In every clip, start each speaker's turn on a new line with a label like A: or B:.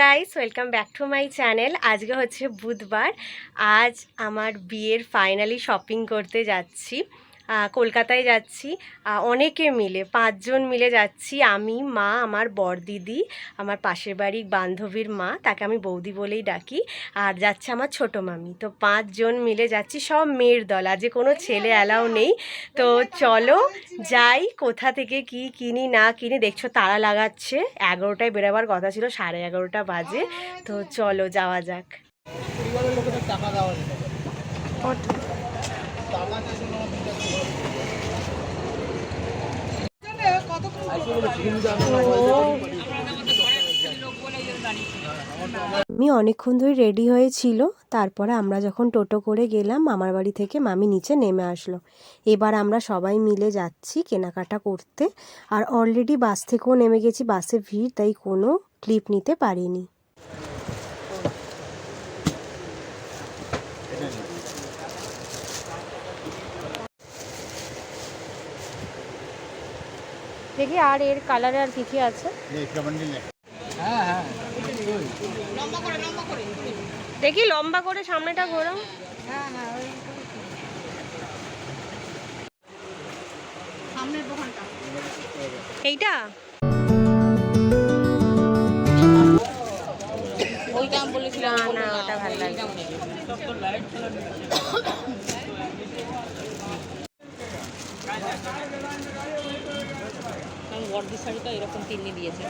A: Guys welcome back to my channel আজকে হচ্ছে বুধবার। আজ আমার বিয়ের ফাইনালি শপিং করতে যাচ্ছি। কলকাতায় যাচ্ছি। অনেকে মিলে পাঁচজন মিলে যাচ্ছি। আমি মা আমার বর দিদি আমার পাশের বাড়ির বান্ধবীর মা তাকে আমি বৌদি বলেই ডাকি আর যাচ্ছে আমার ছোট মামি। তো পাঁচজন মিলে যাচ্ছি সব মেয়ের দল আজকে কোনো ছেলে অ্যালাও নেই। তো চলো যাই কোথা থেকে কি কিনি না কিনি দেখছ তারা লাগাচ্ছে। এগারোটায় বেরোবার কথা ছিল সাড়ে এগারোটা বাজে। তো চলো যাওয়া যাক।
B: টাকা দেওয়া যেতে পারে টাকা যে জন্য আমার দিতে
A: আমি অনেকক্ষণ ধরে রেডি হয়েছিল, তারপরে আমরা যখন টোটো করে গেলাম, মামার বাড়ি থেকে মামি নিচে নেমে আসলো। এবার আমরা সবাই মিলে যাচ্ছি কেনাকাটা করতে, আর অলরেডি বাস থেকেও নেমে গেছি বাসে ভিড়, তাই কোনো ক্লিপ নিতে পারিনি। দেখি আর এর কালারে আর কি কি আছে?
B: হ্যাঁ হ্যাঁ।
A: দেখি লম্বা করে সামনেটা ঘোরো এইটা? না না ওটা ভালো লাগে
C: শাড়িটা এরকম তিন্নি দিয়েছে।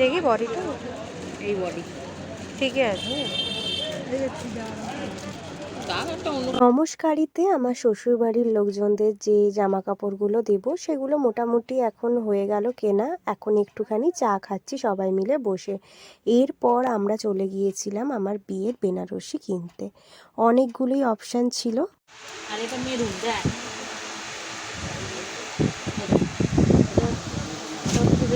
A: দেখি বডিটা
C: এই বডি
A: ঠিকই আছে। নমস্কারিতে আমার শ্বশুরবাড়ির লোকজনদের যে জামা কাপড়গুলো দেব সেগুলো মোটামুটি এখন হয়ে গেল কেনা। এখন একটুখানি চা খাচ্ছি সবাই মিলে বসে। এরপর আমরা চলে গিয়েছিলাম আমার বিয়ের বেনারসি কিনতে। অনেকগুলোই অপশান ছিল।
C: আর এটা মেরুন দেখ।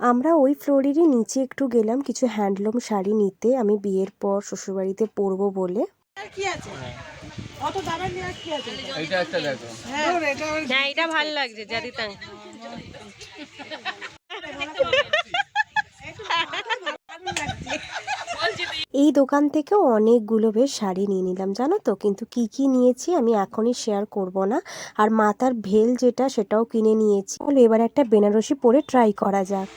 A: আমরা ওই ফ্লোরেরই নিচে একটু গেলাম কিছু হ্যান্ডলুম শাড়ি নিতে। আমি বিয়ের পর শ্বশুরবাড়িতে পরবো বলে।
B: এইটা একটা দেখো।
A: হ্যাঁ। এটা ভালো লাগছে জাদি তাং এই দোকান থেকেও অনেকগুলো বেশ শাড়ি নিয়ে নিলাম, জানো তো? কিন্তু কি কি নিয়েছি আমি এখনই শেয়ার করব না। আর মাথার ভেল যেটা, সেটাও কিনে নিয়েছি। এবার একটা বেনারসি পরে ট্রাই করা যাক।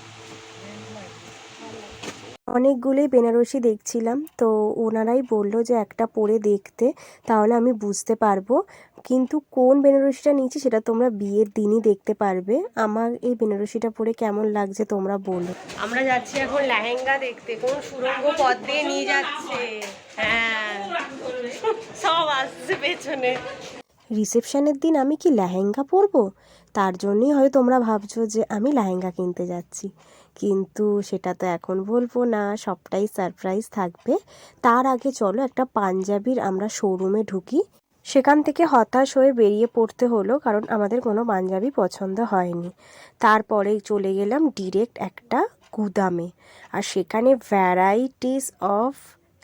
A: অনেকগুলোই বেনারসি দেখছিলাম তো ওনারাই বলল যে একটা পরে দেখতে তাহলে আমি বুঝতে পারব। কিন্তু কোন বেনারসিটা নিয়েছি সেটা তোমরা বিয়ের দিনই দেখতে পারবে। আমার এই বেনারসিটা পরে কেমন লাগছে তোমরা বলো। আমরা যাচ্ছি এখন লেহেঙ্গা দেখতে কোন সুরঙ্গ পথ দিয়ে নিয়ে যাচ্ছে। হ্যাঁ সব আসছে পেছনে। রিসেপশনের দিন আমি কি লেহেঙ্গা পরবো? তার জন্যই হয়তো তোমরা ভাবছ যে আমি লেহেঙ্গা কিনতে যাচ্ছি। কিন্তু সেটা তো এখন বলব না, সবটাই সারপ্রাইজ থাকবে। তার আগে চলো একটা পাঞ্জাবির আমরা শোরুমে ঢুকি। সেখান থেকে হতাশ হয়ে বেরিয়ে পড়তে হলো কারণ আমাদের কোনো পাঞ্জাবি পছন্দ হয়নি। তারপরে চলে গেলাম ডিরেক্ট একটা গুদামে। আর সেখানে ভ্যারাইটিস অফ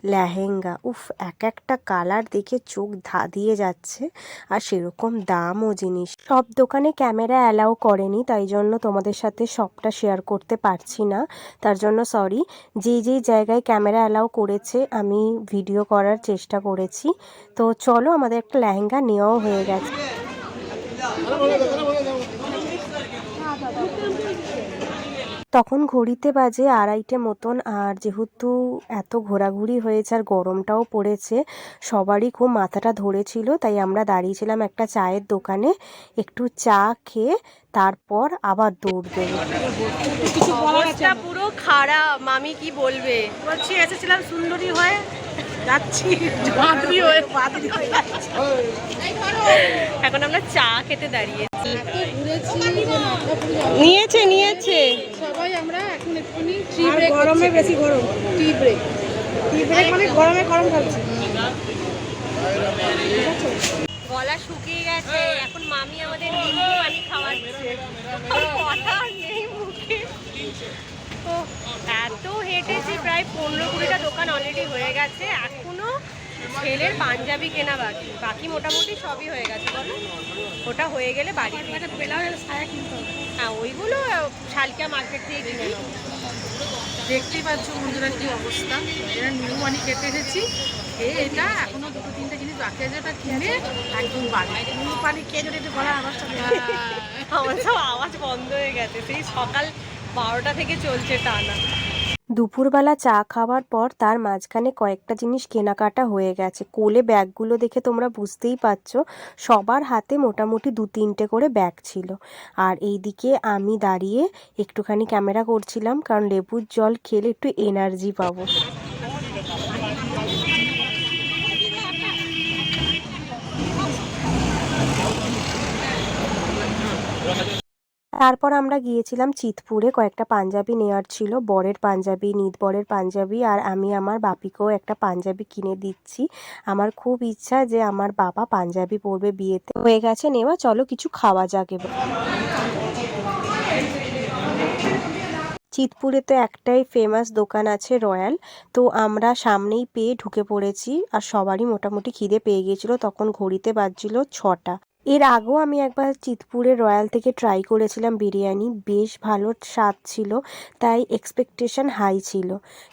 A: লেহেঙ্গা। উফ, এক একটা কালার দেখে চোখ ধাঁধিয়ে যাচ্ছে। আর সেরকম দামও জিনিস। সব দোকানে ক্যামেরা অ্যালাউ করেনি, তাই জন্য তোমাদের সাথে সবটা শেয়ার করতে পারছি না। তার জন্য সরি, যেই যেই জায়গায় ক্যামেরা অ্যালাউ করেছে, আমি ভিডিও করার চেষ্টা করেছি। তো চলো, আমাদের একটা লেহেঙ্গা নেওয়াও হয়ে গেছে। তখন ঘড়িতে বাজে আড়াইটে মতন আর যেহেতু এত ঘোরাঘুরি হয়েছে আর গরমটাও পড়েছে সবারই খুব মাথাটা ধরেছিল তাই আমরা দাঁড়িয়েছিলাম একটা চায়ের দোকানে একটু চা খেয়ে তারপর আবার দৌড় দেবো। অবস্থা পুরো খারাপ মামি কি বলবে? বলছি এসেছিলাম সুন্দরী হয়ে যাচ্ছি। হয়ে হয়ে যাচ্ছি। এখন আমরা চা খেতে দাঁড়িয়েছি। নিয়েছে নিয়েছে।
D: সবাই আমরা এখন
C: এক্ষুনি টি ব্রেক
D: গরমে বেশি গরম।
C: টি ব্রেক
D: টি ব্রেক মানে গরমে গরম খাচ্ছি।
A: গলা শুকিয়ে গেছে এখন মামি আমাদের নিম্বু পানি খাওয়াচ্ছে। কথা নেই মুখে। এত হেঁটেছি প্রায় পনেরো কুড়িটা দোকান অলরেডি হয়ে গেছে। এখনও ছেলের পাঞ্জাবি কেনা বাকি। বাকি মোটামুটি সবই হয়ে গেছে বলো। ওটা হয়ে গেলে বাড়ি হ্যাঁ ওইগুলো শালকিয়া মার্কেট থেকে কিনে নেব।
C: দেখতেই পাচ্ছ বন্ধুরা কি অবস্থা। এটা নিউ মানি কেটে এসেছি। এটা এখনও দুটো তিনটে জিনিস বাকি আছে ওটা কিনে একদম বাড়ি।
D: নিউ পানি খেয়ে যদি একটু গলার আওয়াজটা।
A: আমার সব আওয়াজ বন্ধ হয়ে গেছে। সেই সকাল বারোটা থেকে চলছে টানা। দুপুরবেলা চা খাওয়ার পর তার মাঝখানে কয়েকটা জিনিস কেনাকাটা হয়ে গেছে। কোলে ব্যাগগুলো দেখে তোমরা বুঝতেই পারছ, সবার হাতে মোটামুটি দু তিনটে করে ব্যাগ ছিল। আর এইদিকে আমি দাঁড়িয়ে একটুখানি ক্যামেরা করছিলাম, কারণ লেবুর জল খেলে একটু এনার্জি পাবো। তারপর আমরা গিয়েছিলাম চিতপুরে, কয়েকটা পাঞ্জাবি নেওয়ার ছিল, বরের পাঞ্জাবি নিত বরের পাঞ্জাবি, আর আমি আমার বাপিকেও একটা পাঞ্জাবি কিনে দিচ্ছি। আমার খুব ইচ্ছা যে আমার বাবা পাঞ্জাবি পরবে বিয়েতে। হয়ে গেছে নেওয়া, চলো কিছু খাওয়া যাক চিতপুরে তো একটাই ফেমাস দোকান আছে রয়্যাল, তো আমরা সামনেই পেয়ে ঢুকে পড়েছি, আর সবারই মোটামুটি খিদে পেয়ে গিয়েছিল, তখন ঘড়িতে বাজছিল ছটা। এর আগেও আমি একবার চিতপুরে রয়্যাল থেকে ট্রাই করেছিলাম বিরিয়ানি, বেশ ভালো স্বাদ ছিল, তাই এক্সপেকটেশন হাই ছিল।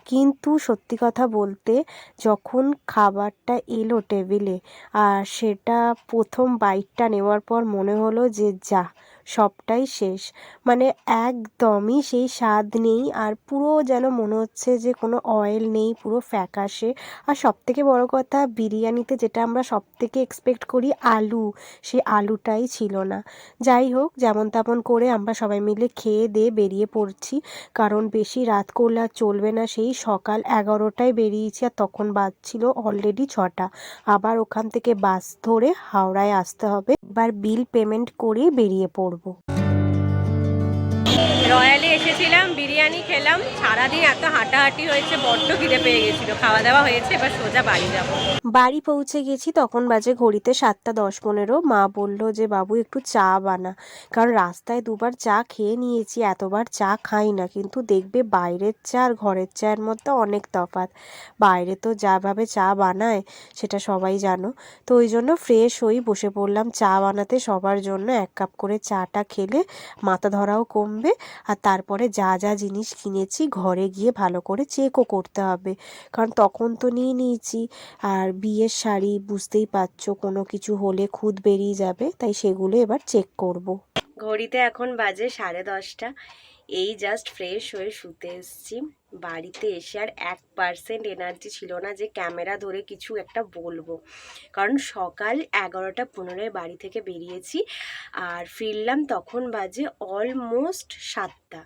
A: কিন্তু সত্যি কথা বলতে যখন খাবারটা এলো টেবিলে আর সেটা প্রথম বাইটটা নেওয়ার পর মনে হলো যে যা সবটাই শেষ। মানে একদমই সেই স্বাদ নেই আর পুরো যেন মনে হচ্ছে যে কোনো অয়েল নেই, পুরো ফ্যাকাশে। আর সবথেকে বড় কথা, বিরিয়ানিতে যেটা আমরা সবথেকে এক্সপেক্ট করি আলু সেই আলুটাই ছিল না। যাই হোক, যেমন তেমন করে আমরা সবাই মিলে খেয়ে দিয়ে বেরিয়ে পড়ছি। কারণ বেশি রাত করলে আর চলবে না, সেই সকাল এগারোটায় বেরিয়েছি আর তখন বাজছিল অলরেডি ছটা। আবার ওখান থেকে বাস ধরে হাওড়ায় আসতে হবে। এবার বিল পেমেন্ট করে বেরিয়ে পড়ব। রয়্যালে এসেছিলাম বিরিয়ানি খেলাম। সারাদিন এত হাঁটাহাঁটি হয়েছে, বড্ড খিদে পেয়ে গেছিল। খাওয়া দাওয়া হয়েছে, এবার সোজা বাড়ি যাব। বাড়ি পৌঁছে গেছি, তখন বাজে ঘড়িতে সাতটা দশ পনেরো। মা বলল যে, বাবু, একটু চা বানা। কারণ রাস্তায় দুবার চা খেয়ে নিয়েছি, এতবার চা খাই না। কিন্তু দেখবে বাইরের চা আর ঘরের চায়ের মধ্যে অনেক তফাৎ। বাইরে তো যাভাবে চা বানায়, সেটা সবাই জানো। তো ওই জন্য ফ্রেশ হই, বসে পড়লাম চা বানাতে। সবার জন্য এক কাপ করে চাটা খেলে মাথা ধরাও কমবে, আর তারপরে যা যা জিনিস কিনেছি, ঘরে গিয়ে ভালো করে চেকও করতে হবে। কারণ তখন তো নিয়ে নিয়েছি। আর বিয়ের শাড়ি বুঝতেই পারছ, কোনো কিছু হলে খুদ বেরিয়ে যাবে, তাই সেগুলো এবার চেক করব। ঘড়িতে এখন বাজে সাড়ে দশটা। এই জাস্ট ফ্রেশ হয়ে শুতে এসেছি। বাড়িতে এসে আর এক পার্সেন্ট এনার্জি ছিল না যে ক্যামেরা ধরে কিছু একটা বলব। কারণ সকাল এগারোটা পনেরোয় বাড়ি থেকে বেরিয়েছি আর ফিরলাম তখন বাজে অলমোস্ট সাতটা।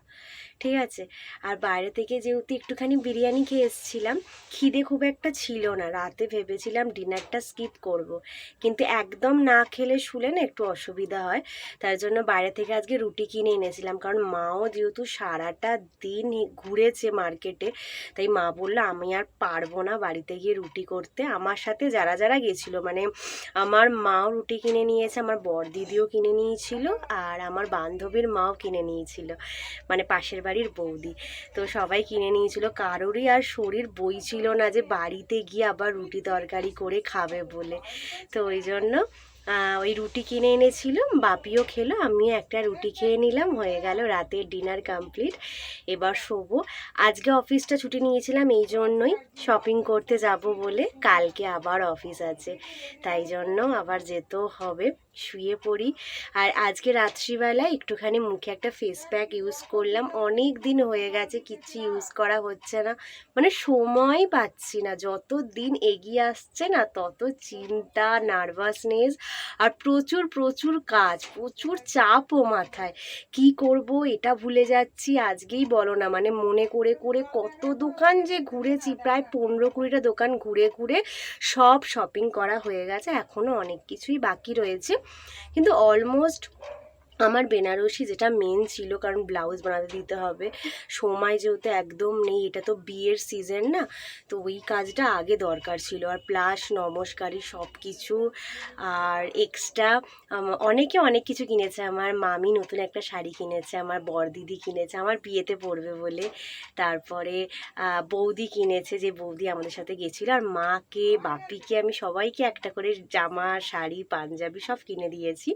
A: ঠিক আছে? আর বাইরে থেকে যেহেতু একটুখানি বিরিয়ানি খেয়ে এসেছিলাম, খিদে খুব একটা ছিল না। রাতে ভেবেছিলাম ডিনারটা স্কিপ করব। কিন্তু একদম না খেলে শুলে না একটু অসুবিধা হয়। তার জন্য বাইরে থেকে আজকে রুটি কিনে এনেছিলাম। কারণ মাও যেহেতু সারাটা দিন ঘুরেছে মার্কেটে তাই মা বলল, আমি আর পারব না বাড়িতে গিয়ে রুটি করতে। আমার সাথে যারা যারা গেছিল মানে আমার মাও রুটি কিনে নিয়েছে, আমার বর দিদিও কিনে নিয়েছিল, আর আমার বান্ধবীর মাও কিনে নিয়েছিল মানে পাশের বাড়ির বৌদি। তো সবাই কিনে নিয়েছিল। কারোরই আর শরীর বই ছিল না যে বাড়িতে গিয়ে আবার রুটি তরকারি করে খাবে বলে। তো ওই জন্য ওই রুটি কিনে এনেছিল বাপিও খেলো, আমিও একটা রুটি খেয়ে নিলাম, হয়ে গেল রাতের ডিনার কমপ্লিট এবার শোবো। আজকে অফিসটা ছুটি নিয়েছিলাম এই জন্যই শপিং করতে যাব বলে, কালকে আবার অফিস আছে, তাই জন্য আবার যেতেও হবে। শুয়ে পড়ি। আর আজকে রাত্রিবেলা একটুখানি মুখে একটা ফেস প্যাক ইউজ করলাম। অনেক দিন হয়ে গেছে, কিচ্ছু ইউজ করা হচ্ছে না। মানে সময় পাচ্ছি না। যত দিন এগিয়ে আসছে না, তত চিন্তা নার্ভাসনেস আর প্রচুর প্রচুর কাজ, প্রচুর চাপও মাথায়। কি করব, এটা ভুলে যাচ্ছি। আজকেই বলো না মানে মনে করে করে কত দোকান যে ঘুরেছি, প্রায় পনেরো কুড়িটা দোকান ঘুরে ঘুরে সব শপিং করা হয়ে গেছে। এখনও অনেক কিছুই বাকি রয়েছে। কিন্তু অলমোস্ট আমার বেনারসি যেটা মেন ছিল, কারণ ব্লাউজ বানাতে দিতে হবে। সময় যেহেতু একদম নেই, এটা তো বিয়ের সিজন না, তো ওই কাজটা আগে দরকার ছিল। আর প্লাস নমস্কারী সব কিছু আর এক্সট্রা অনেকে অনেক কিছু কিনেছে। আমার মামি নতুন একটা শাড়ি কিনেছে, আমার বরদিদি কিনেছে, আমার বিয়েতে পড়বে বলে। তারপরে বৌদি কিনেছে, যে বৌদি আমাদের সাথে গেছিল। আর মাকে, বাপিকে আমি সবাইকে একটা করে জামা, শাড়ি, পাঞ্জাবি সব কিনে দিয়েছি।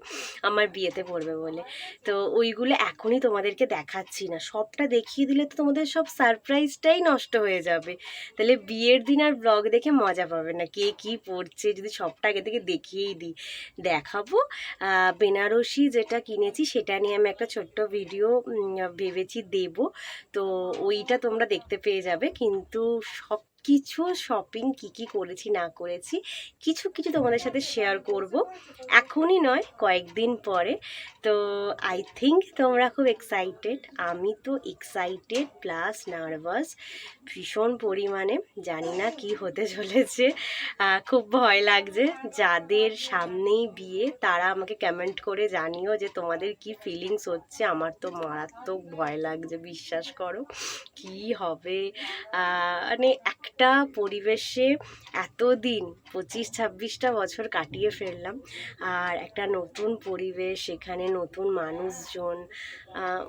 A: আমার বিয়েতে পড়বে বলে। তো ওইগুলো এখনই তোমাদেরকে দেখাচ্ছি না। সবটা দেখিয়ে দিলে তো তোমাদের সব সারপ্রাইজটাই নষ্ট হয়ে যাবে। তাহলে বিয়ের দিন আর ব্লগ দেখে মজা পাবে না। কে কী পড়ছে যদি সবটা আগে থেকে দেখিয়েই দিই। দেখাবো। বেনারসি যেটা কিনেছি সেটা নিয়ে আমি একটা ছোট্ট ভিডিও ভেবেছি দেব। তো ওইটা তোমরা দেখতে পেয়ে যাবে। কিন্তু সব কিছু শপিং কি কি করেছি, না করেছি, কিছু কিছু তোমাদের সাথে শেয়ার করব। এখনই নয়, কয়েকদিন পরে। তো আই থিঙ্ক তোমরা খুব এক্সাইটেড আমি তো এক্সাইটেড প্লাস নার্ভাস ভীষণ পরিমাণে। জানি না কি হতে চলেছে। খুব ভয় লাগছে। যাদের সামনেই বিয়ে, তারা আমাকে কমেন্ট করে জানিও যে তোমাদের কি ফিলিংস হচ্ছে। আমার তো মারাত্মক ভয় লাগছে, বিশ্বাস করো। কি হবে? মানে একটা পরিবেশে এতদিন, পঁচিশ, ছাব্বিশটা বছর কাটিয়ে ফেললাম। আর একটা নতুন পরিবেশ সেখানে নতুন মানুষজন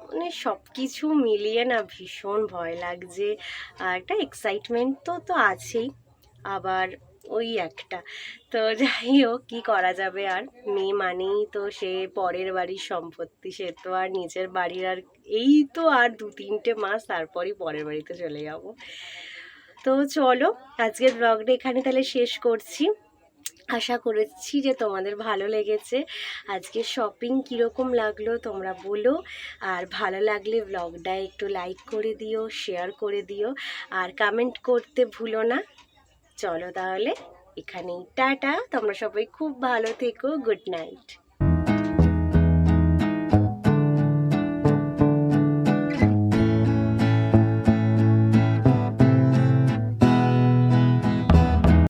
A: মানে সব কিছু মিলিয়ে না ভীষণ ভয় লাগছে। আর একটা এক্সাইটমেন্ট তো তো আছেই। আবার ওই একটা। তো যাই হোক, কী করা যাবে আর? মেয়ে মানেই তো সে পরের বাড়ির সম্পত্তি, সে তো আর নিজের বাড়ির আর, এই তো আর দু তিনটে মাস, তারপরই পরের বাড়িতে চলে যাব। তো চলো, আজকের ব্লগটা এখানে তাহলে শেষ করছি। আশা করেছি যে তোমাদের ভালো লেগেছে। আজকে শপিং কীরকম লাগল তোমরা বলো, আর ভালো লাগলে ব্লগটা একটু লাইক করে দিও শেয়ার করে দিও, আর কমেন্ট করতে ভুলো না। চলো তাহলে, এখানেই, টাটা! তোমরা সবাই খুব ভালো থেকো গুড নাইট